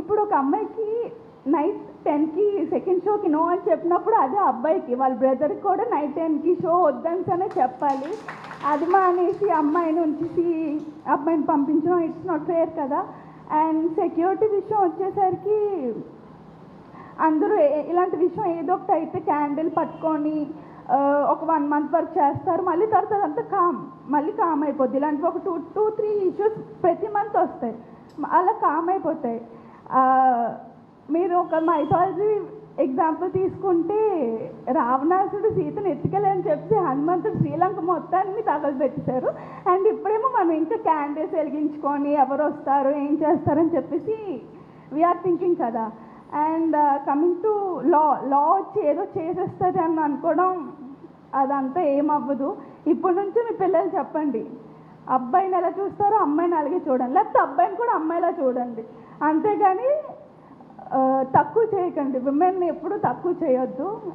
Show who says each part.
Speaker 1: ఇప్పుడు ఒక అమ్మాయికి నైట్ టెన్కి సెకండ్ షోకి నో అని చెప్పినప్పుడు అదే అబ్బాయికి వాళ్ళ బ్రదర్కి కూడా నైట్ టెన్కి షో వద్దనిసనే చెప్పాలి. అది మానేసి అమ్మాయిని ఉంచేసి అబ్బాయిని పంపించడం ఇట్స్ నాట్ ఫేర్ కదా. అండ్ సెక్యూరిటీ విషయం వచ్చేసరికి అందరూ ఇలాంటి విషయం ఏదో ఒకటి అయితే క్యాండిల్ పట్టుకొని ఒక వన్ మంత్ వరకు చేస్తారు. మళ్ళీ తర్వాత అదంతా కామ్ మళ్ళీ కామ్ అయిపోద్ది. ఇలాంటివి ఒక టూ టూ త్రీ ఇష్యూస్ ప్రతి మంత్ వస్తాయి. అలా కామ్ అయిపోతాయి. మీరు ఒక మైథాలజీ ఎగ్జాంపుల్ తీసుకుంటే రావణాసుడు సీతను ఎత్తుకెళ్ళని చెప్పి హనుమంతుడు శ్రీలంక మొత్తాన్ని తగలబెట్టేశారు. అండ్ ఇప్పుడేమో మనం ఇంకా క్యాండిల్స్ వెలిగించుకొని ఎవరు వస్తారు ఏం చేస్తారని చెప్పేసి వీఆర్ థింకింగ్ కదా. అండ్ కమింగ్ టు లా లా వచ్చి ఏదో చేసేస్తుంది అని అనుకోవడం అదంతా ఏమవ్వదు. ఇప్పటి నుంచి మీ పిల్లలు చెప్పండి. అబ్బాయిని ఎలా చూస్తారో అమ్మాయిని అలాగే చూడండి. లేకపోతే అబ్బాయిని కూడా అమ్మాయిలా చూడండి. అంతేగాని తక్కువ చేయకండి. విమెన్ని ఎప్పుడూ తక్కువ చేయొద్దు.